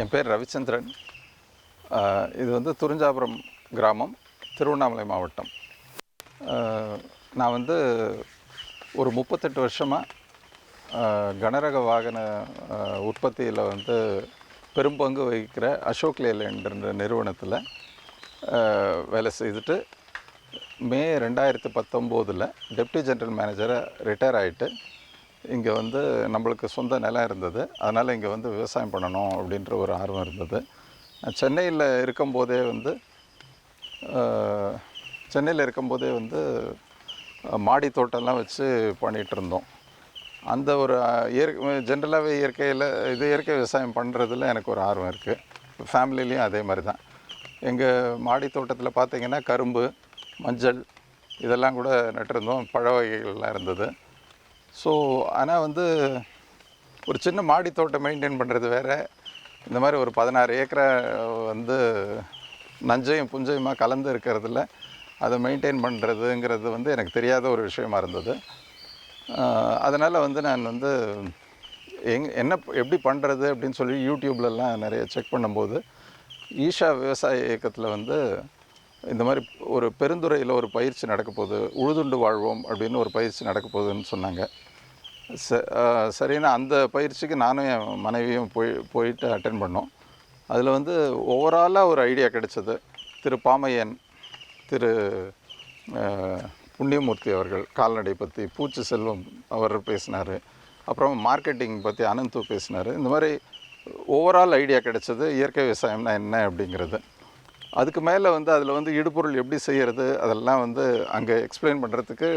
என் பேர் ரவிச்சந்திரன். இது வந்து துறிஞ்சாபுரம் கிராமம் திருவண்ணாமலை மாவட்டம். நான் வந்து ஒரு முப்பத்தெட்டு வருஷமாக கனரக வாகன உற்பத்தியில் வந்து பெரும்பங்கு வகிக்கிற அசோக் லேலேண்ட் நிறுவனத்தில் வேலை செய்துட்டு மே ரெண்டாயிரத்து பத்தொம்போதில் டெப்டி ஜென்ரல் மேனேஜரை ரிட்டையர் ஆகிட்டு இங்கே வந்து நம்மளுக்கு சொந்த நிலம் இருந்தது. அதனால் இங்கே வந்து விவசாயம் பண்ணணும் அப்படின்ற ஒரு ஆர்வம் இருந்தது. சென்னையில் இருக்கும்போதே வந்து சென்னையில் இருக்கும்போதே வந்து மாடி தோட்டம்லாம் வச்சு பண்ணிகிட்டு இருந்தோம். அந்த ஒரு இயற்கை ஜென்ரலாகவே இயற்கையில் இது இயற்கை விவசாயம் பண்ணுறதுல எனக்கு ஒரு ஆர்வம் இருக்குது ஃபேமிலிலையும் அதே மாதிரி தான். எங்கள் மாடி தோட்டத்தில் பார்த்திங்கன்னா கரும்பு மஞ்சள் இதெல்லாம் கூட நட்டிருந்தோம் பழ வகைகள்லாம் இருந்தது. ஸோ ஆனால் வந்து ஒரு சின்ன மாடி தோட்டம் மெயின்டைன் பண்ணுறது வேறு. இந்த மாதிரி ஒரு பதினாறு ஏக்கரை வந்து நஞ்சையும் புஞ்சையுமாக கலந்து இருக்கிறதுல அதை மெயின்டைன் பண்ணுறதுங்கிறது வந்து எனக்கு தெரியாத ஒரு விஷயமா இருந்தது. அதனால் வந்து நான் வந்து எங் என்ன எப்படி பண்ணுறது அப்படின்னு சொல்லி யூடியூப்லலாம் நிறைய செக் பண்ணும்போது ஈஷா விவசாய இயக்கத்தில் வந்து இந்த மாதிரி ஒரு பெருந்துறையில் ஒரு பயிற்சி நடக்க போகுது. உழுதுண்டு வாழ்வோம் அப்படின்னு ஒரு பயிற்சி நடக்க போகுதுன்னு சொன்னாங்க. ச ஆஹ் சரின்னு அந்த பயிற்சிக்கு நானும் என் மனைவியும் போய் போயிட்டு அட்டென்ட் பண்ணோம். அதில் வந்து ஓவராலாக ஒரு ஐடியா கிடைச்சது. திரு பாமையன் திரு புண்ணியமூர்த்தி அவர்கள் கால்நடை பற்றி பூச்சி செல்வம் அவர் பேசினார். அப்புறம் மார்க்கெட்டிங் பற்றி அனந்து பேசினார். இந்த மாதிரி ஓவரால் ஐடியா கிடைச்சது. இயற்கை விவசாயம்னா என்ன அப்படிங்கிறது. அதுக்கு மேலே வந்து அதில் வந்து இடுபொருள் எப்படி செய்கிறது அதெல்லாம் வந்து அங்கே எக்ஸ்பிளைன் பண்ணுறதுக்கு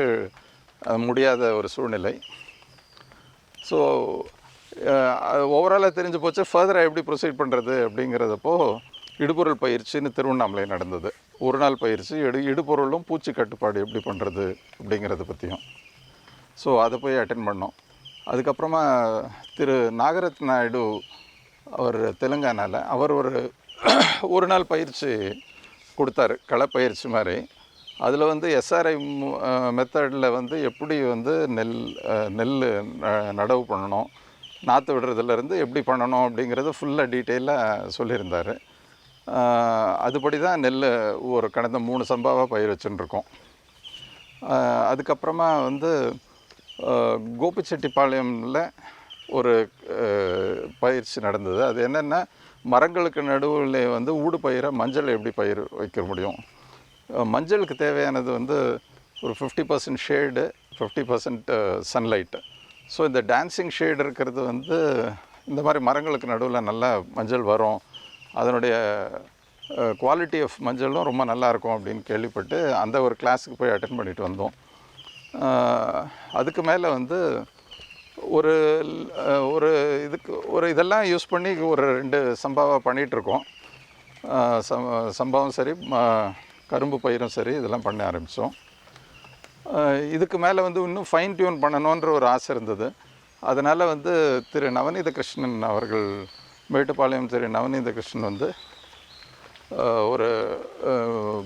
முடியாத ஒரு சூழ்நிலை. ஸோ ஓவராலாக தெரிஞ்சு போச்சு ஃபர்தராக எப்படி ப்ரொசீட் பண்ணுறது அப்படிங்கிறதப்போ இடுபொருள் பயிற்சின்னு திருவண்ணாமலை நடந்தது. ஒரு நாள் பயிற்சி இடு இடுபொருளும் பூச்சி கட்டுப்பாடு எப்படி பண்ணுறது அப்படிங்கிறத பற்றியும் ஸோ அதை போய் அட்டென்ட் பண்ணோம். அதுக்கப்புறமா திரு நாகரத் நாயுடு அவர் தெலுங்கானாவில் அவர் ஒரு ஒரு நாள் பயிற்சி கொடுத்தாரு களப்பயிற்சி மாதிரி. அதில் வந்து எஸ்ஆர்ஐ மெத்தடில் வந்து எப்படி வந்து நெல் நெல் ந- நடவு பண்ணணும் நாற்று விடுறதுலேருந்து எப்படி பண்ணணும் அப்படிங்கிறது ஃபுல்லாக டீட்டெயிலாக சொல்லியிருந்தார். அதுபடி தான் நெல் ஒரு கடந்த மூணு சம்பாவாக பயிர் வச்சுட்டுருக்கோம் அதுக்கப்புறமா வந்து கோபிச்செட்டிப்பாளையமில் ஒரு பயிற்சி நடந்தது. அது என்னென்னா மரங்களுக்கு நடுவில் வந்து ஊடு பயிரை மஞ்சள் எப்படி பயிர் வைக்க முடியும்? மஞ்சளுக்கு தேவையானது வந்து ஒரு fifty percent shade fifty percent sunlight so இந்த டான்சிங் ஷேடு இருக்கிறது வந்து இந்த மாதிரி மரங்களுக்கு நடுவில் நல்லா மஞ்சள் வரும். அதனுடைய குவாலிட்டி ஆஃப் மஞ்சளும் ரொம்ப நல்லாயிருக்கும் அப்படின்னு கேள்விப்பட்டு அந்த ஒரு கிளாஸுக்கு போய் அட்டன் பண்ணிட்டு வந்தோம். அதுக்கு மேலே வந்து ஒரு ஒரு இதுக்கு ஒரு இதெல்லாம் யூஸ் பண்ணி ஒரு ரெண்டு சம்பாவாக பண்ணிகிட்ருக்கோம் சம்பாவும் சரி ம- கரும்பு பயிரும் சரி இதெல்லாம் பண்ண ஆரம்பித்தோம் இதுக்கு மேலே வந்து இன்னும் ஃபைன் டியூன் பண்ணணுன்ற ஒரு ஆசை இருந்தது. அதனால் வந்து திரு நவநீத கிருஷ்ணன் அவர்கள் மேட்டுப்பாளையம் திரு நவநீத கிருஷ்ணன் வந்து ஒரு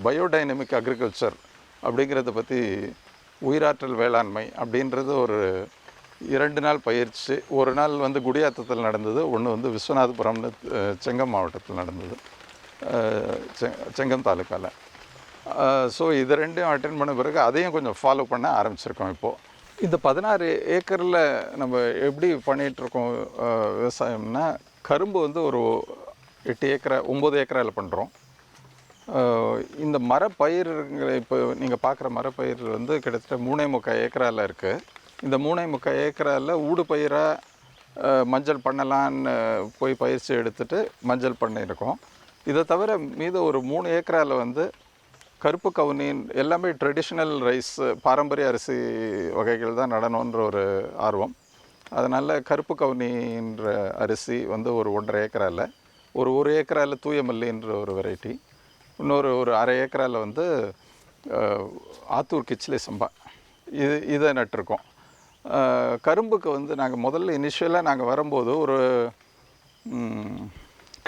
பயோடைனமிக் அக்ரிகல்ச்சர் அப்படிங்கிறத பற்றி உயிராற்றல் வேளாண்மை அப்படின்றது ஒரு இரண்டு நாள் பயிற்சி ஒரு நாள் வந்து குடியாத்தத்தில் நடந்தது ஒன்று வந்து விஸ்வநாதபுரம்னு செங்கம் மாவட்டத்தில் நடந்தது செ- செங்கம் தாலுக்காவில் ஸோ இது ரெண்டையும் அட்டென்ட் பண்ண பிறகு அதையும் கொஞ்சம் ஃபாலோ பண்ண ஆரம்பிச்சிருக்கோம் இப்போது இந்த பதினாறு ஏக்கரில் நம்ம எப்படி பண்ணிகிட்ருக்கோம் விவசாயம்னா கரும்பு வந்து ஒரு எட்டு ஏக்கரை ஒம்பது ஏக்கராவில் பண்ணுறோம் இந்த மரப்பயிர்களை இப்போ நீங்கள் பார்க்குற மரப்பயிர் வந்து கிட்டத்தட்ட மூணே முக்கால் ஏக்கராவில் இருக்குது இந்த மூணே முக்கால் ஏக்கராவில் ஊடு பயிராக மஞ்சள் பண்ணலான்னு போய் பயிற்சி எடுத்துட்டு மஞ்சள் பண்ணியிருக்கோம். இதை தவிர மீத ஒரு மூணு ஏக்கராவில் வந்து கருப்பு கவுனி எல்லாமே ட்ரெடிஷ்னல் ரைஸ் பாரம்பரிய அரிசி வகைகள் தான் நடணுன்ற ஒரு ஆர்வம். அதனால் கருப்பு கவுனின்ற அரிசி வந்து ஒரு ஒன்றரை ஏக்கராவில் ஒரு ஒரு ஏக்கராவில் தூயமல்லின்ற ஒரு வெரைட்டி இன்னொரு ஒரு அரை ஏக்கராவில் வந்து ஆத்தூர் கிச்சிலி சம்பா. இது இதை நட்டிருக்கோம். கரும்புக்கு வந்து நாங்கள் முதல்ல இனிஷியலாக நாங்கள் வரும்போது ஒரு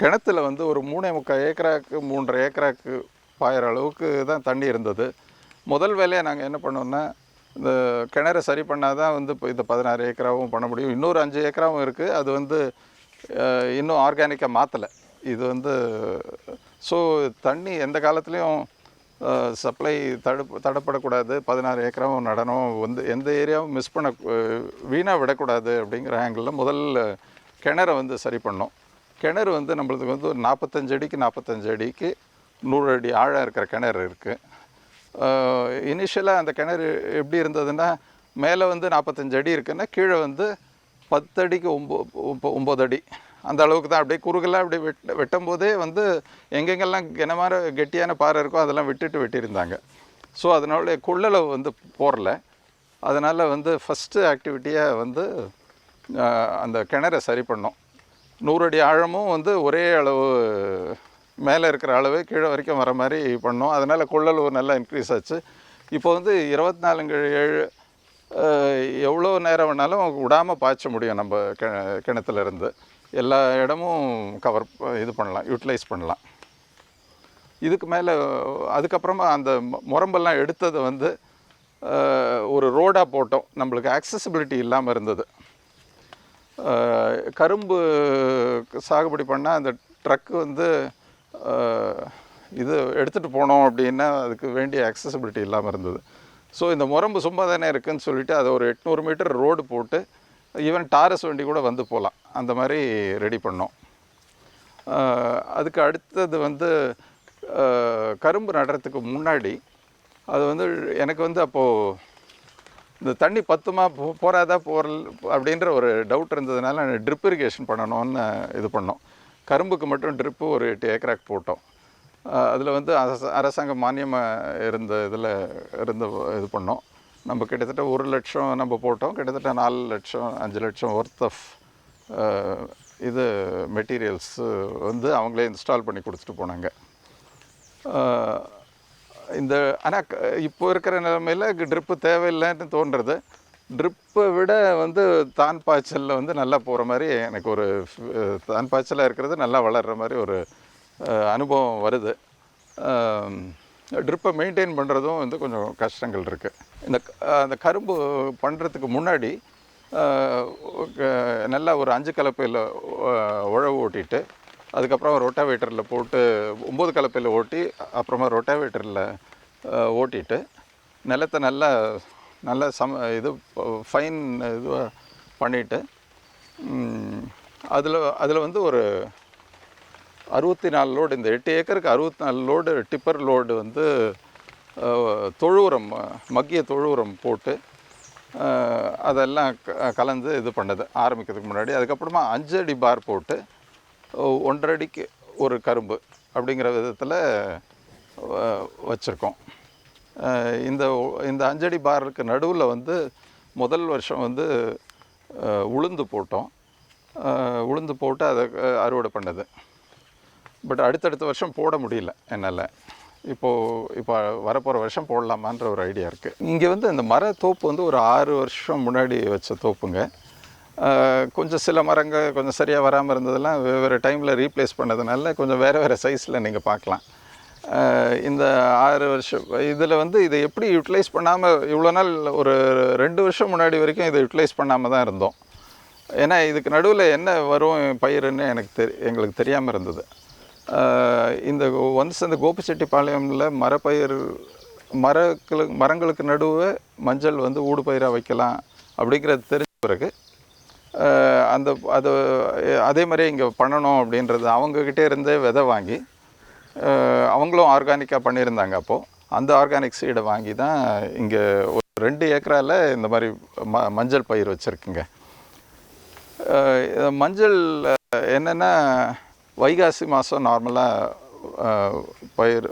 கிணத்துல வந்து ஒரு மூணே முக்கால் ஏக்கராக்கு மூன்றரை ஏக்கராக்கு பாயிற அளவுக்கு தான் தண்ணி இருந்தது. முதல் வேலையை நாங்கள் என்ன பண்ணோம்னா இந்த கிணறு சரி பண்ணால் தான் வந்து இப்போ இந்த பதினாறு ஏக்கராவும் பண்ண முடியும். இன்னொரு அஞ்சு ஏக்கராவும் இருக்குது அது வந்து இன்னும் ஆர்கானிக்காக மாற்றலை இது வந்து ஸோ தண்ணி எந்த காலத்துலேயும் சப்ளை தடுப்பு தடப்படக்கூடாது. பதினாறு ஏக்கராவும் நடனம் வந்து எந்த ஏரியாவும் மிஸ் பண்ண வீணாக விடக்கூடாது அப்படிங்கிற ஆங்கிளில் முதல்ல கிணறை வந்து சரி பண்ணோம். கிணறு வந்து நம்மளுக்கு வந்து ஒரு நாற்பத்தஞ்சு அடிக்கு நாற்பத்தஞ்சு அடிக்கு நூறு அடி ஆழம் இருக்கிற கிணறு இருக்குது இனிஷியலாக அந்த கிணறு எப்படி இருந்ததுன்னா மேலே வந்து நாற்பத்தஞ்சு அடி இருக்குன்னா கீழே வந்து பத்தடிக்கு ஒம்போ- ஒம்பது அடி. அந்த அளவுக்கு தான். அப்படியே குறுகலாக அப்படி வெட் வெட்டும் போதே வந்து எங்கெங்கெல்லாம் கிணமார கெட்டியான பாறை இருக்கோ அதெல்லாம் விட்டுட்டு வெட்டியிருந்தாங்க. ஸோ அதனால கொள்ளளவு வந்து போரல அதனால் வந்து ஃபஸ்ட்டு ஆக்டிவிட்டியாக வந்து அந்த கிணறை சரி பண்ணோம். நூறு அடி ஆழமும் வந்து ஒரே அளவு மேலே இருக்கிற அளவு கீழே வரைக்கும் வர மாதிரி பண்ணோம். அதனால் கொள்ளளவு நல்லா இன்க்ரீஸ் ஆச்சு. இப்போ வந்து இருபத்தி நாலுங்க ஏழு எவ்வளோ நேரம் வேணாலும் விடாமல் பாய்ச்ச முடியும் நம்ம கி கிணத்துலேருந்து எல்லா இடமும் கவர் இது பண்ணலாம் யூட்டிலைஸ் பண்ணலாம். இதுக்கு மேலே அதுக்கப்புறமா அந்த முரம்பெல்லாம் எடுத்தது வந்து ஒரு ரோடாக போட்டோம். நம்மளுக்கு ஆக்சசிபிலிட்டி இல்லாமல் இருந்தது. கரும்பு சாகுபடி பண்ணால் அந்த ட்ரக்கு வந்து இது எடுத்துகிட்டு போனோம் அப்படின்னா அதுக்கு வேண்டிய accessibility இல்லாமல் இருந்தது. ஸோ இந்த முரம்பு சும்மா தானே இருக்குதுன்னு சொல்லிட்டு அதை ஒரு எட்நூறு மீட்டர் ரோடு போட்டு ஈவன் டாரஸ் வண்டி கூட வந்து போகலாம். அந்த மாதிரி ரெடி பண்ணோம். அதுக்கு அடுத்தது வந்து கரும்பு நடுறதுக்கு முன்னாடி அது வந்து எனக்கு வந்து அப்போது இந்த தண்ணி பத்துமா போ போகாதா போகல அப்படின்ற ஒரு டவுட் இருந்ததுனால ட்ரிப் இரிகேஷன் பண்ணணும்னு இது பண்ணோம். கரும்புக்கு மட்டும் ட்ரிப்பு ஒரு எட்டு ஏக்கராக்கு போட்டோம். அதில் வந்து அரச அரசாங்க மானியமாக இருந்த இதில் இருந்து இது பண்ணோம். நம்ம கிட்டத்தட்ட ஒரு லட்சம் நம்ம போட்டோம் கிட்டத்தட்ட நாலு லட்சம் அஞ்சு லட்சம் ஒர்த் ஆஃப் இது மெட்டீரியல்ஸ் வந்து அவங்களே இன்ஸ்டால் பண்ணி கொடுத்துட்டு போனாங்க. இந்த ஆனால் இப்போ இருக்கிற நிலைமையில் ட்ரிப்பு தேவையில்லைன்னு தோன்றுறது ட்ரிப்பை விட வந்து தான் பாய்ச்சலில் வந்து நல்லா போகிற மாதிரி எனக்கு ஒரு தான் பாய்ச்சலாக இருக்கிறது நல்லா வளர்கிற மாதிரி ஒரு அனுபவம் வருது. ட்ரிப்பை மெயின்டைன் பண்ணுறதும் வந்து கொஞ்சம் கஷ்டங்கள் இருக்குது. இந்த அந்த கரும்பு பண்ணுறதுக்கு முன்னாடி நல்லா ஒரு அஞ்சு கலப்பையில் உழவு ஓட்டிட்டு அதுக்கப்புறம் ரொட்டாவேட்டரில் போட்டு ஒம்பது கலப்பையில் ஓட்டி அப்புறமா ரொட்டாவேட்டரில் ஓட்டிட்டு நிலத்தை நல்லா நல்லா சம இது ஃபைன் இதுவாக பண்ணிவிட்டு அதில் அதில் வந்து ஒரு அறுபத்தி நாலு லோடு இந்த எட்டு ஏக்கருக்கு அறுபத்தி நாலு லோடு டிப்பர் லோடு வந்து தொழு உரம் மக்கிய தொழு உரம் போட்டு அதெல்லாம் க- கலந்து இது பண்ணது ஆரம்பிக்கிறதுக்கு முன்னாடி. அதுக்கப்புறமா அஞ்சு அடி பார் போட்டு ஒன்றரை அடிக்கு ஒரு கரும்பு அப்படிங்கிற விதத்தில் வச்சுருக்கோம். இந்த இந்த அஞ்சடி பாருக்கு நடுவில் வந்து முதல் வருஷம் வந்து உளுந்து போட்டோம். உளுந்து போட்டு அதை அறுவடை பண்ணது. பட் அடுத்தடுத்த வருஷம் போட முடியல என்னால். இப்போது இப்போ வரப்போகிற வருஷம் போடலாமான்ற ஒரு ஐடியா இருக்குது இங்கே வந்து இந்த மரத்தோப்பு வந்து ஒரு ஆறு வருஷம் முன்னாடி வச்ச தோப்புங்க. கொஞ்சம் சில மரங்கள் கொஞ்சம் சரியாக வராமல் இருந்ததெல்லாம் வெவ்வேறு டைமில் ரீப்ளேஸ் பண்ணதுனால கொஞ்சம் வேறு வேறு சைஸில் நீங்கள் பார்க்கலாம். இந்த ஆறு வருஷம் இதில் வந்து இதை எப்படி யூட்டிலைஸ் பண்ணாமல் இவ்வளோ நாள் ஒரு ரெண்டு வருஷம் முன்னாடி வரைக்கும் இதை யூட்டிலைஸ் பண்ணாமல் தான் இருந்தோம். ஏன்னா இதுக்கு நடுவில் என்ன வரும் பயிருன்னு எனக்கு தெரி எங்களுக்கு தெரியாமல் இருந்தது. இந்த ஒன்ஸ் அந்த கோபிச்செட்டிப்பாளையமில் மரப்பயிர் மரங்களுக்கு மரங்களுக்கு நடுவே மஞ்சள் வந்து ஊடு பயிராக வைக்கலாம் அப்படிங்கிறது தெரிஞ்ச பிறகு அந்த அது அதே மாதிரி இங்கே பண்ணணும் அப்படின்றது அவங்கக்கிட்டே இருந்தே விதை வாங்கி அவங்களும் ஆர்கானிக்காக பண்ணியிருந்தாங்க அப்போது அந்த ஆர்கானிக் சீடை வாங்கி தான் இங்கே ஒரு ரெண்டு ஏக்கரால் இந்த மாதிரி ம மஞ்சள் பயிர் வச்சுருக்குங்க. மஞ்சள் என்னென்னா வைகாசி மாதம் நார்மலாக பயிர்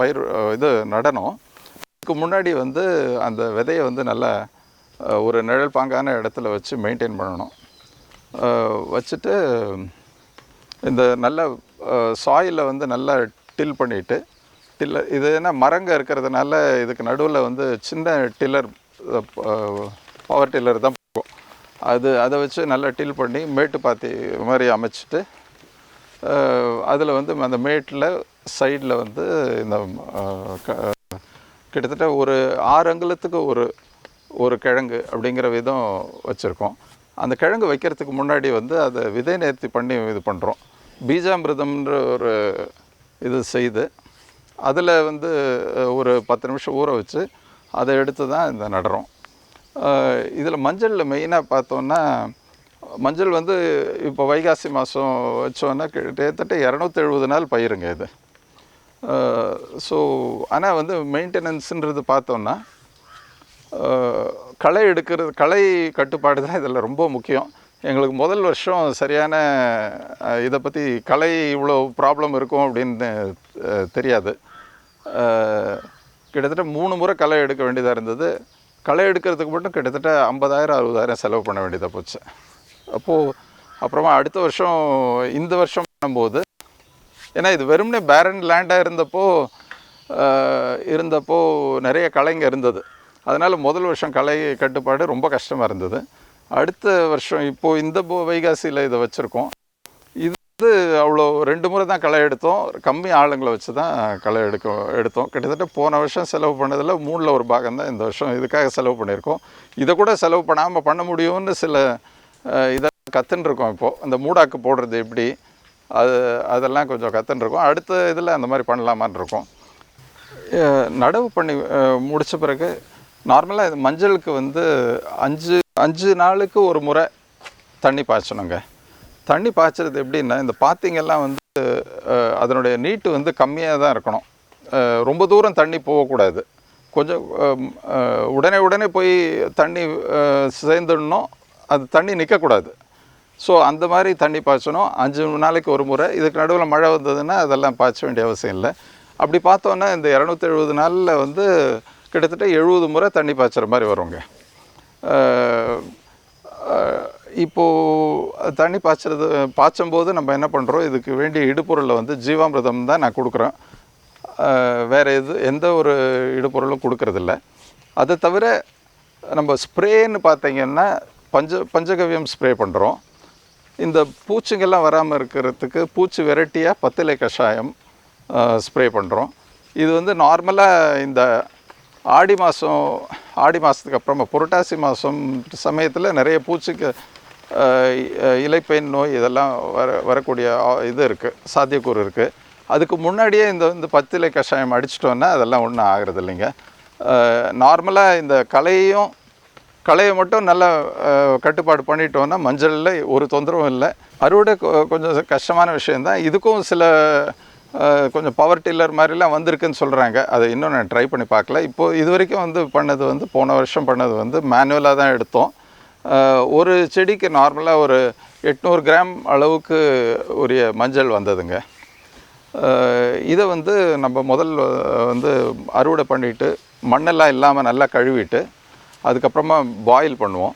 பயிர் இது நடணும். அதுக்கு முன்னாடி வந்து அந்த விதையை வந்து நல்லா ஒரு நிழல் பாங்கான இடத்துல வச்சு மெயின்டைன் பண்ணணும். வச்சுட்டு இந்த நல்ல சாயிலில் வந்து நல்லா டில் பண்ணிவிட்டு டில்லர் இது என்ன மரங்க இருக்கிறதுனால இதுக்கு நடுவில் வந்து சின்ன டில்லர் பவர் டில்லர் தான் போகும். அது அதை வச்சு நல்லா டில் பண்ணி மேட்டு பாத்தி மாதிரி அமைச்சிட்டு அதில் வந்து அந்த மேட்டில் சைடில் வந்து இந்த க- கிட்டத்தட்ட ஒரு ஆறு அங்குலத்துக்கு ஒரு ஒரு கிழங்கு அப்படிங்கிற விதம் வச்சுருக்கோம். அந்த கிழங்கு வைக்கிறதுக்கு முன்னாடி வந்து அதை விதை நேர்த்தி பண்ணி இது பண்ணுறோம் பீஜாமிர்தம்ன்ற ஒரு இது செய்து அதில் வந்து ஒரு பத்து நிமிஷம் ஊற வச்சு அதை எடுத்து தான் இந்த நடுறோம். இதில் மஞ்சளில் மெயினாக பார்த்தோன்னா மஞ்சள் வந்து இப்போ வைகாசி மாதம் வச்சோன்னா கிட்டத்தட்ட இரநூத்தி எழுபது நாள் பயிருங்க இது. ஸோ ஆனால் வந்து மெயின்டெனன்ஸுன்றது பார்த்தோன்னா களை எடுக்கிறது களை கட்டுப்பாடு தான் இதில் ரொம்ப முக்கியம். எங்களுக்கு முதல் வருஷம் சரியான இதை பற்றி களை இவ்வளோ ப்ராப்ளம் இருக்கும் அப்படின்னு தெரியாது. கிட்டத்தட்ட மூணு முறை களை எடுக்க வேண்டியதாக இருந்தது. களை எடுக்கிறதுக்கு மட்டும் கிட்டத்தட்ட ஐம்பதாயிரம் அறுபதாயிரம் செலவு பண்ண வேண்டியதாக போச்சு. அப்போது அப்புறமா அடுத்த வருஷம் இந்த வருஷம் பண்ணும்போது ஏன்னா இது வெறுமனே பேரன் லேண்டாக இருந்தப்போ இருந்தப்போ நிறைய கலைங்க இருந்தது. அதனால் முதல் வருஷம் கலை கட்டுப்பாடு ரொம்ப கஷ்டமாக இருந்தது. அடுத்த வருஷம் இப்போது இந்த போ- வைகாசியில் இதை வச்சுருக்கோம். இது வந்து அவ்வளோ ரெண்டு முறை தான் களை எடுத்தோம். கம்மி ஆளுங்களை வச்சு தான் களை எடுக்க எடுத்தோம். கிட்டத்தட்ட போன வருஷம் செலவு பண்ணதில் மூணில் ஒரு பாகம் தான் இந்த வருஷம் இதுக்காக செலவு பண்ணியிருக்கோம். இதை கூட செலவு பண்ணாமல் பண்ண முடியும்னு சில இதை கற்றுன்னு இருக்கோம் இப்போது அந்த மூடாக்கு போடுறது எப்படி அது அதெல்லாம் கொஞ்சம் கற்றுன்னு அடுத்த இதில் அந்த மாதிரி பண்ணலாமான்னு இருக்கும். நடவு பண்ணி முடித்த பிறகு நார்மலாக இது மஞ்சளுக்கு வந்து அஞ்சு அஞ்சு நாளுக்கு ஒரு முறை தண்ணி பாய்ச்சணுங்க. தண்ணி பாய்ச்சறது எப்படின்னா இந்த பாத்திங்கெல்லாம் வந்து அதனுடைய நீட்டு வந்து கம்மியாக தான் இருக்கணும். ரொம்ப தூரம் தண்ணி போகக்கூடாது. கொஞ்சம் உடனே உடனே போய் தண்ணி சேர்ந்துடணும். அது தண்ணி நிற்கக்கூடாது. ஸோ அந்த மாதிரி தண்ணி பாய்ச்சணும். அஞ்சு நாளைக்கு ஒரு முறை. இதுக்கு நடுவில் மழை வந்ததுன்னா அதெல்லாம் பாய்ச்ச வேண்டிய அவசியம் இல்லை. அப்படி பார்த்தோன்னா இந்த இரநூத்தி எழுபது நாளில் வந்து கிட்டத்தட்ட எழுபது முறை தண்ணி பாய்ச்சுற மாதிரி வருங்க. இப்போது தண்ணி பாய்ச்சறது பாய்ச்சும்போது நம்ம என்ன பண்ணுறோம் இதுக்கு வேண்டிய இடுபொருளை வந்து ஜீவாமிரதம் தான் நான் கொடுக்குறேன். வேறு எது எந்த ஒரு இடுபொருளும் கொடுக்கறதில்ல. அதை தவிர நம்ம ஸ்ப்ரேன்னு பார்த்தீங்கன்னா பஞ்ச பஞ்சகவ்யம் ஸ்ப்ரே பண்ணுறோம் இந்த பூச்சிங்கெல்லாம் வராமல் இருக்கிறதுக்கு பூச்சி வெரைட்டியாக பத்திலை கஷாயம் ஸ்ப்ரே பண்ணுறோம் இது வந்து நார்மலாக இந்த ஆடி மாதம் ஆடி மாதத்துக்கு அப்புறமா புரட்டாசி மாதம் சமயத்தில் நிறைய பூச்சிக்கு இலைப்பெயின் நோய் இதெல்லாம் வர வரக்கூடிய இது இருக்குது சாத்தியக்கூறு இருக்குது அதுக்கு முன்னாடியே இந்த வந்து பத்திலை கஷாயம் அடிச்சிட்டோன்னா அதெல்லாம் ஒன்றும் ஆகிறது இல்லைங்க நார்மலாக இந்த களையையும் களையை மட்டும் நல்லா கட்டுப்பாடு பண்ணிட்டோன்னா மஞ்சளில் ஒரு தொந்தரவும் இல்லை. அறுவடை கொ- கொஞ்சம் கஷ்டமான விஷயந்தான் இதுக்கும் சில கொஞ்சம் பவர் டில்லர் மாதிரிலாம் வந்திருக்குன்னு சொல்கிறாங்க அதை இன்னும் நான் ட்ரை பண்ணி பார்க்கல. இப்போது இது வரைக்கும் வந்து பண்ணது வந்து போன வருஷம் பண்ணது வந்து மேனுவலாக தான் எடுத்தோம். ஒரு செடிக்கு நார்மலாக ஒரு எட்நூறு கிராம் அளவுக்கு உரிய மஞ்சள் வந்ததுங்க. இதை வந்து நம்ம முதல் வந்து அறுவடை பண்ணிவிட்டு மண்ணெல்லாம் இல்லாமல் நல்லா கழுவிட்டு அதுக்கப்புறமா பாயில் பண்ணுவோம்.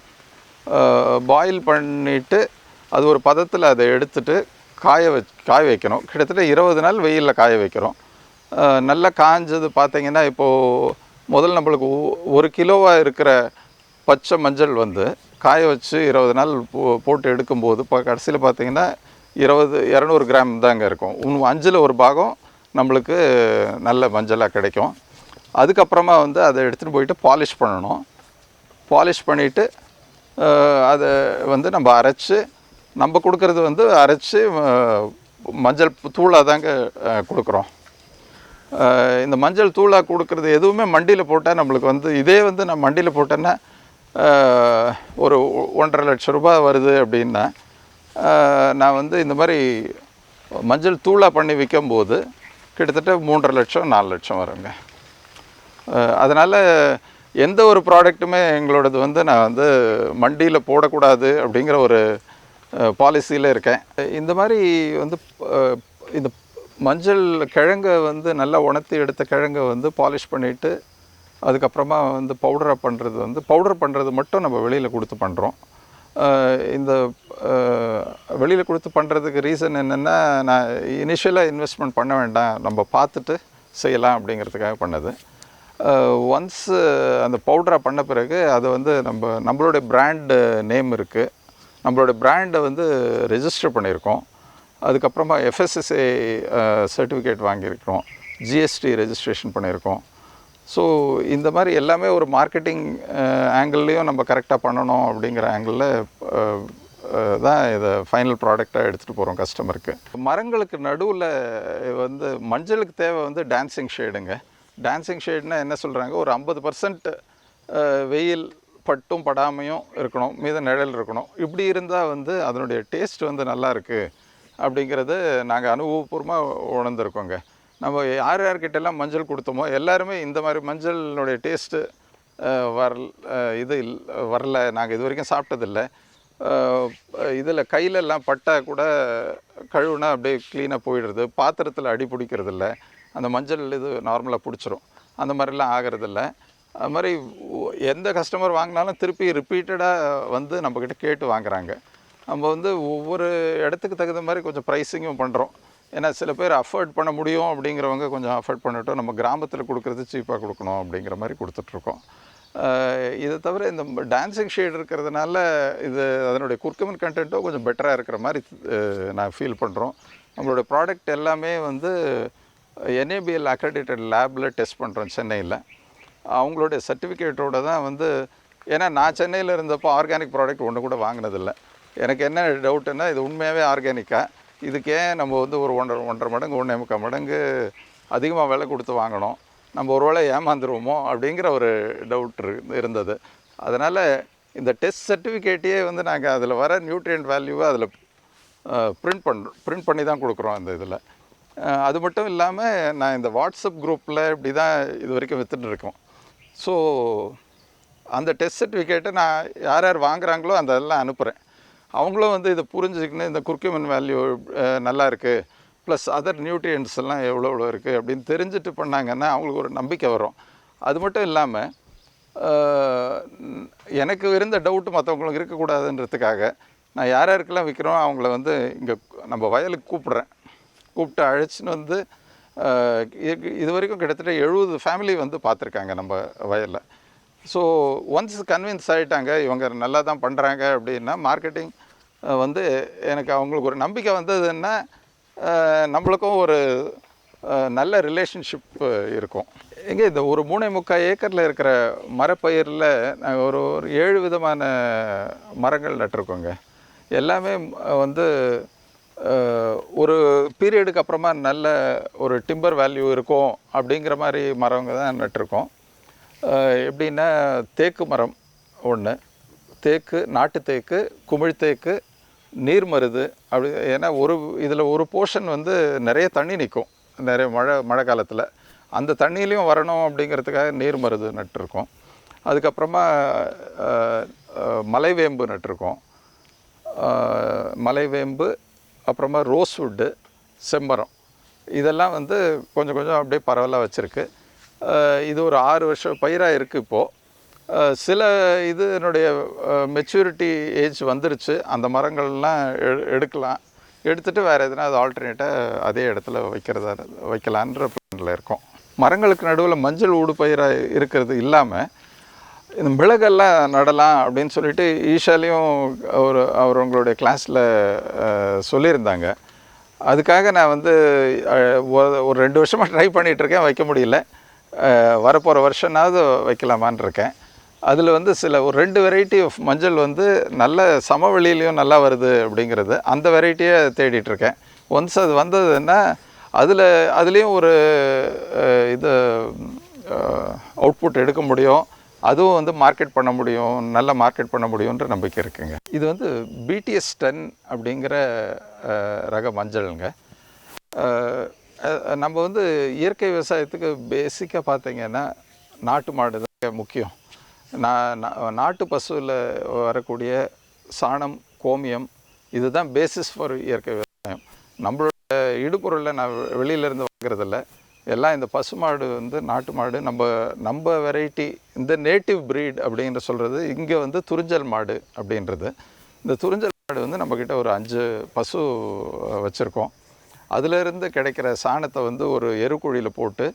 பாயில் பண்ணிவிட்டு அது ஒரு பதத்தில் அதை எடுத்துட்டு காய வச் காய வைக்கணும். கிட்டத்தட்ட இருபது நாள் வெயிலில் காய வைக்கிறோம். நல்லா காஞ்சது பார்த்திங்கன்னா இப்போது முதல் நம்மளுக்கு ஒரு கிலோவாக இருக்கிற பச்சை மஞ்சள் வந்து காய வச்சு இருபது நாள் போ போட்டு எடுக்கும்போது இப்போ கடைசியில் பார்த்தீங்கன்னா இருபது இரநூறு கிராம் தாங்க இருக்கும். இன்னும் அஞ்சில் ஒரு பாகம் நம்மளுக்கு நல்ல மஞ்சளாக கிடைக்கும். அதுக்கப்புறமா வந்து அதை எடுத்துகிட்டு போயிட்டு பாலிஷ் பண்ணணும். பாலிஷ் பண்ணிவிட்டு அதை வந்து நம்ம அரைச்சி நம்ம கொடுக்கறது வந்து அரைச்சி மஞ்சள் தூளாக தாங்க கொடுக்குறோம். இந்த மஞ்சள் தூளாக கொடுக்குறது எதுவுமே மண்டியில் போட்டால் நம்மளுக்கு வந்து இதே வந்து நான் மண்டியில் போட்டேன்னா ஒரு ஒன்றரை லட்சம் ரூபாய் வருது அப்படின்னா நான் வந்து இந்த மாதிரி மஞ்சள் தூளாக பண்ணி விற்கும்போது கிட்டத்தட்ட மூன்றரை லட்சம் நாலு லட்சம் வருங்க. அதனால் எந்த ஒரு ப்ராடக்ட்டுமே எங்களோடது வந்து நான் வந்து மண்டியில் போடக்கூடாது அப்படிங்கிற ஒரு பாலிசியில் இருக்கேன். இந்த மாதிரி வந்து இந்த மஞ்சள் கிழங்கை வந்து நல்லா உணர்த்தி எடுத்த கிழங்கை வந்து பாலிஷ் பண்ணிவிட்டு அதுக்கப்புறமா வந்து பவுடராக பண்ணுறது வந்து பவுடர் பண்ணுறது மட்டும் நம்ம வெளியில் கொடுத்து பண்ணுறோம் இந்த வெளியில் கொடுத்து பண்ணுறதுக்கு ரீசன் என்னென்னா நான் இனிஷியலாக இன்வெஸ்ட்மெண்ட் பண்ண வேண்டாம். நம்ம பார்த்துட்டு செய்யலாம் அப்படிங்கிறதுக்காக பண்ணது. ஒன்ஸ் அந்த பவுடரை பண்ண பிறகு அதை வந்து நம்ம நம்மளுடைய பிராண்டு நேம் இருக்குது நம்மளுடைய பிராண்டை வந்து ரெஜிஸ்டர் பண்ணியிருக்கோம். அதுக்கப்புறமா எஃப்எஸ்எஸ்ஏ சர்டிஃபிகேட் வாங்கியிருக்கிறோம். ஜிஎஸ்டி ரெஜிஸ்ட்ரேஷன் பண்ணியிருக்கோம். ஸோ இந்த மாதிரி எல்லாமே ஒரு மார்க்கெட்டிங் ஆங்கிள்லேயும் நம்ம கரெக்டாக பண்ணணும் அப்படிங்கிற ஆங்கிளில் தான் இதை ஃபைனல் ப்ராடக்டாக எடுத்துகிட்டு போகிறோம் கஸ்டமருக்கு மரங்களுக்கு நடுவில் வந்து மஞ்சளுக்கு தேவை வந்து டான்சிங் ஷேடுங்க டான்சிங் ஷேட்னா என்ன சொல்கிறாங்க ஒரு ஐம்பது பர்சன்ட் வெயில் பட்டும் படாமையும் இருக்கணும். மீத நிழல் இருக்கணும். இப்படி இருந்தால் வந்து அதனுடைய டேஸ்ட் வந்து நல்லா இருக்குது அப்படிங்கிறது நாங்கள் அனுபவபூர்வமாக உணர்ந்துருக்கோங்க. நம்ம யார் யார்கிட்டெல்லாம் மஞ்சள் கொடுத்தோமோ எல்லாருமே இந்த மாதிரி மஞ்சளினுடைய டேஸ்ட்டு வரல இது இல் வரல. நாங்கள் இது வரைக்கும் சாப்பிட்டதில்லை. இதில் கையிலெல்லாம் பட்டா கூட கழுவுனா அப்படியே க்ளீனாக போயிடுறது பாத்திரத்தில் அடி பிடிக்கிறதில்ல. அந்த மஞ்சள் இது நார்மலாக பிடிச்சிரும். அந்த மாதிரிலாம் ஆகிறதில்ல. அது மாதிரி எந்த கஸ்டமர் வாங்கினாலும் திருப்பி ரிப்பீட்டடாக வந்து நம்மக்கிட்ட கேட்டு வாங்குறாங்க. நம்ம வந்து ஒவ்வொரு இடத்துக்கு தகுந்த மாதிரி கொஞ்சம் ப்ரைஸிங்கும் பண்ணுறோம் ஏன்னா சில பேர் அஃபோர்ட் பண்ண முடியும் அப்படிங்கிறவங்க கொஞ்சம் அஃபோர்ட் பண்ணிட்டோம் நம்ம கிராமத்தில் கொடுக்குறது சீப்பாக கொடுக்கணும் அப்படிங்கிற மாதிரி கொடுத்துட்ருக்கோம். இதை தவிர இந்த டான்ஸிங் ஷேட் இருக்கிறதுனால இது அதனுடைய குர்கமன் கண்டென்ட்டும் கொஞ்சம் பெட்டராக இருக்கிற மாதிரி நான் ஃபீல் பண்ணுறோம் நம்மளோட ப்ராடக்ட் எல்லாமே வந்து என்ஏபிஎல் அக்ரெடிட்டட் லேபில் டெஸ்ட் பண்ணுறோம் சென்னையில். அவங்களுடைய சர்டிஃபிகேட்டோட தான் வந்து ஏன்னா நான் சென்னையில் இருந்தப்போ ஆர்கானிக் ப்ராடக்ட் ஒன்று கூட வாங்கினதில்லை. எனக்கு என்ன டவுட்டுன்னா இது உண்மையாகவே ஆர்கானிக்காக இதுக்கே நம்ம வந்து ஒரு ஒன்றரை ஒன்றரை மடங்கு ஒன்றே முக்கால் மடங்கு அதிகமாக விலை கொடுத்து வாங்கணும்? நம்ம ஒரு வேளை ஏமாந்துருவோமோ? அப்படிங்கிற ஒரு டவுட் இருந்தது. அதனால் இந்த டெஸ்ட் சர்டிஃபிகேட்டையே வந்து நாங்கள் அதில் வர நியூட்ரியன்ட் வேல்யூவை அதில் பிரிண்ட் பண்ணுறோம் ப்ரிண்ட் பண்ணி தான் கொடுக்குறோம் அந்த இதில். அது மட்டும் இல்லாமல் நான் இந்த வாட்ஸ்அப் குரூப்பில் இப்படி தான் இது வரைக்கும் வித்துட்டு இருக்கோம். ஸோ அந்த டெஸ்ட் சர்டிஃபிகேட்டை நான் யார் யார் வாங்குறாங்களோ அந்த எல்லாம் அனுப்புகிறேன் அவங்களும் வந்து இதை புரிஞ்சுக்கின்னு இந்த குர்க்யூமன் வேல்யூ நல்லா இருக்குது ப்ளஸ் அதர் நியூட்ரியன்ஸ் எல்லாம் எவ்வளோ எவ்வளோ இருக்குது அப்படின்னு தெரிஞ்சுட்டு பண்ணாங்கன்னா அவங்களுக்கு ஒரு நம்பிக்கை வரும். அது மட்டும் இல்லாமல் எனக்கு இருந்த டவுட்டு மற்றவங்களுக்கு இருக்கக்கூடாதுன்றதுக்காக நான் யார் யாருக்கெல்லாம் விற்கிறோம் அவங்கள வந்து இங்கே நம்ம வயலுக்கு கூப்பிட்றேன். கூப்பிட்டு அழைச்சின்னு வந்து இது இது வரைக்கும் கிட்டத்தட்ட எழுபது ஃபேமிலி வந்து பார்த்துருக்காங்க நம்ம வயலில். ஸோ ஒன்ஸ் கன்வின்ஸ் ஆகிட்டாங்க இவங்க நல்லா தான் பண்ணுறாங்க அப்படின்னா மார்க்கெட்டிங் வந்து எனக்கு அவங்களுக்கு ஒரு நம்பிக்கை வந்ததுன்னா நம்மளுக்கும் ஒரு நல்ல ரிலேஷன்ஷிப் இருக்கும். எங்கே இந்த ஒரு மூணை முக்கால் ஏக்கரில் இருக்கிற மரப்பயிரில் நாங்கள் ஒரு ஒரு ஏழு விதமான மரங்கள் நட்டிருக்கோங்க. எல்லாமே வந்து ஒரு பீரியடுக்கு அப்புறமா நல்ல ஒரு டிம்பர் வேல்யூ இருக்கும் அப்படிங்கிற மாதிரி மரங்க தான் நட்டிருக்கோம். எப்படின்னா தேக்கு மரம் ஒன்று தேக்கு நாட்டு தேக்கு குமிழ் தேக்கு நீர்மருது அப்படி ஏன்னா ஒரு இதில் ஒரு போர்ஷன் வந்து நிறைய தண்ணி நிற்கும் நிறைய மழை மழை காலத்தில். அந்த தண்ணியிலையும் வரணும் அப்படிங்கிறதுக்காக நீர் மருது நட்டிருக்கோம். அதுக்கப்புறமா மலைவேம்பு நட்டிருக்கோம். மலைவேம்பு அப்புறமா ரோஸ்வுட்டு செம்மரம் இதெல்லாம் வந்து கொஞ்சம் கொஞ்சம் அப்படியே பரவலாக வச்சுருக்கு. இது ஒரு ஆறு வருஷம் பயிராக இருக்குது இப்போது சில இது என்னுடைய மெச்சூரிட்டி ஏஜ் வந்துருச்சு. அந்த மரங்கள்லாம் எடுக்கலாம். எடுத்துகிட்டு வேறு எதுனா அது ஆல்டர்னேட்டாக அதே இடத்துல வைக்கிறதா வைக்கலான்ற பிளானில் இருக்கோம். மரங்களுக்கு நடுவில் மஞ்சள் ஊடு பயிராக இருக்கிறது இல்லாமல் இந்த மிளகெல்லாம் நடலாம் அப்படின்னு சொல்லிட்டு ஈஷாலையும் அவர் அவர் உங்களுடைய கிளாஸில் சொல்லியிருந்தாங்க. அதுக்காக நான் வந்து ஒரு- ஒரு ரெண்டு வருஷமாக ட்ரை பண்ணிகிட்ருக்கேன் வைக்க முடியல. வரப்போகிற வருஷனாவது வைக்கலாமான்னு இருக்கேன். அதில் வந்து சில ஒரு ரெண்டு வெரைட்டி ஆஃப் மஞ்சள் வந்து நல்ல சமவெளியிலையும் நல்லா வருது அப்படிங்கிறது அந்த வெரைட்டியை தேடிட்டுருக்கேன். ஒன்ஸ் அது வந்ததுன்னா அதில் அதுலேயும் ஒரு இது அவுட்புட் எடுக்க முடியும். அதுவும் வந்து மார்க்கெட் பண்ண முடியும் நல்ல மார்க்கெட் பண்ண முடியுன்ற நம்பிக்கை இருக்குங்க. இது வந்து பிடிஎஸ் டென் அப்படிங்கிற ரக மஞ்சளுங்க. நம்ம வந்து இயற்கை விவசாயத்துக்கு பேசிக்காக பார்த்தீங்கன்னா நாட்டு மாடு தான் முக்கியம். நான் நாட்டு பசுவில் வரக்கூடிய சாணம் கோமியம் இதுதான் பேசிஸ் ஃபார் இயற்கை விவசாயம். நம்மளோட இடுபொருளை நான் வெளியிலேருந்து வாங்குறதில்ல. எல்லாம் இந்த பசுமாடு வந்து நாட்டு மாடு நம்ம நம்ம வெரைட்டி இந்த நேட்டிவ் ப்ரீட் அப்படின்ற சொல்கிறது இங்கே வந்து துறிஞ்சல் மாடு அப்படின்றது. இந்த துறிஞ்சல் மாடு வந்து நம்மக்கிட்ட ஒரு அஞ்சு பசு வச்சுருக்கோம். அதிலிருந்து கிடைக்கிற சாணத்தை வந்து ஒரு எருக்குழியில் போட்டு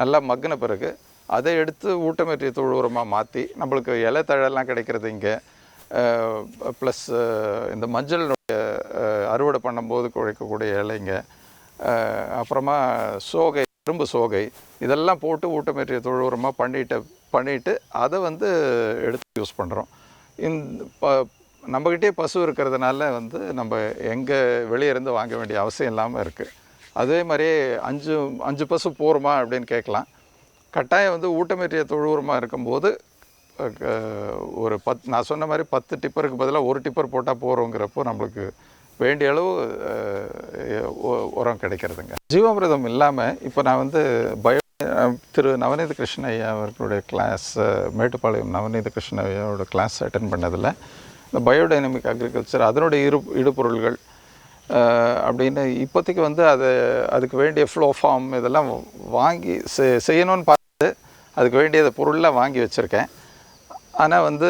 நல்லா மக்கின பிறகு அதை எடுத்து ஊட்டமேற்றிய தொழு உரமாக மாற்றி நம்மளுக்கு இலை தழெல்லாம் கிடைக்கிறது இங்கே. ப்ளஸ் இந்த மஞ்சளுடைய அறுவடை பண்ணும்போது குழைக்கக்கூடிய இலைங்க அப்புறமா சோகை இரும்பு சோகை இதெல்லாம் போட்டு ஊட்டமேற்றிய தொழு உரமாக பண்ணிட்டு பண்ணிவிட்டு அதை வந்து எடுத்து யூஸ் பண்ணுறோம் இந்த ப நம்மக்கிட்டே பசு இருக்கிறதுனால வந்து நம்ம எங்கே வெளியே இருந்து வாங்க வேண்டிய அவசியம் இல்லாமல் இருக்குது அதே மாதிரியே அஞ்சு அஞ்சு பசு போருமா அப்படின்னு கேட்கலாம். கட்டாயம் வந்து ஊட்டமேற்றிய தொழு உரமாக இருக்கும்போது ஒரு பத் நான் சொன்ன மாதிரி பத்து டிப்பருக்கு பதிலாக ஒரு டிப்பர் போட்டால் போகிறோங்கிறப்போ நம்மளுக்கு வேண்டிய அளவு உரம் கிடைக்கிறதுங்க. ஜீவாமிரதம் இல்லாமல் இப்போ நான் வந்து பயோ திரு நவநீத கிருஷ்ண ஐயா அவர்களுடைய கிளாஸ் மேட்டுப்பாளையம் நவநீத கிருஷ்ண ஐயாவோட கிளாஸ் அட்டன் பண்ணதில் இந்த பயோடைனமிக் அக்ரிகல்ச்சர் அதனுடைய இரு இடுபொருள்கள் அப்படின்னு இப்போதைக்கு வந்து அது அதுக்கு வேண்டிய ஃப்ளோ ஃபார்ம் இதெல்லாம் வாங்கி செ- செய்யணும்னு பார்த்து அதுக்கு வேண்டிய பொருள்லாம் வாங்கி வச்சுருக்கேன். ஆனால் வந்து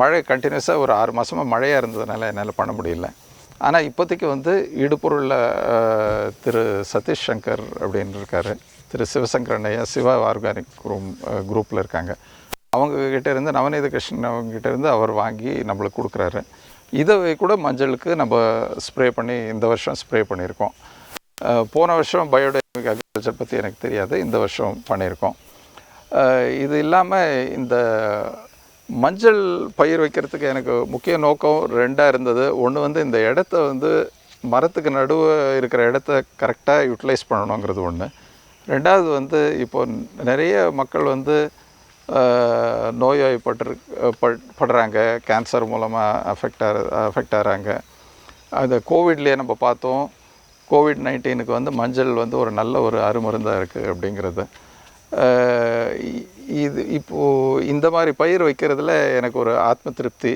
மழை கண்டினியூஸாக ஒரு ஆறு மாதமாக மழையாக இருந்ததுனால என்னால் பண்ண முடியல. ஆனால் இப்போதைக்கு வந்து இடுபொருளில் திரு சதீஷ் சங்கர் அப்படின்னு இருக்காரு. திரு சிவசங்கரண்ணையா சிவா ஆர்கானிக் குரூம் குரூப்பில் இருக்காங்க. அவங்கக்கிட்ட இருந்து நவநீத கிருஷ்ணன் அவங்ககிட்ட இருந்து அவர் வாங்கி நம்மளுக்கு கொடுக்குறாரு. இதை கூட மஞ்சளுக்கு நம்ம ஸ்ப்ரே பண்ணி இந்த வருஷம் ஸ்ப்ரே பண்ணியிருக்கோம். போன வருஷம் பயோடைனமிக் அக்ரிகல்ச்சர் பற்றி எனக்கு தெரியாது. இந்த வருஷம் பண்ணியிருக்கோம். இது இல்லாமல் இந்த மஞ்சள் பயிர் வைக்கிறதுக்கு எனக்கு முக்கிய நோக்கம் ரெண்டாக இருந்தது. ஒன்று வந்து இந்த இடத்த வந்து மரத்துக்கு நடுவே இருக்கிற இடத்த கரெக்டாக யூட்டிலைஸ் பண்ணணுங்கிறது ஒன்று ரெண்டாவது வந்து இப்போ நிறைய மக்கள் வந்து நோய்வாய்ப்பட்டு பட்- படுறாங்க. கேன்சர் மூலமாக அஃபெக்ட் ஆகிற அஃபெக்ட் ஆகிறாங்க அந்த கோவிட்லேயே நம்ம பார்த்தோம். கோவிட் நைன்டீனுக்கு வந்து மஞ்சள் வந்து ஒரு நல்ல ஒரு அருமருந்தாக இருக்குது அப்படிங்கிறது. இது இப்போது இந்த மாதிரி பயிர் வைக்கிறதுல எனக்கு ஒரு ஆத்ம திருப்தி.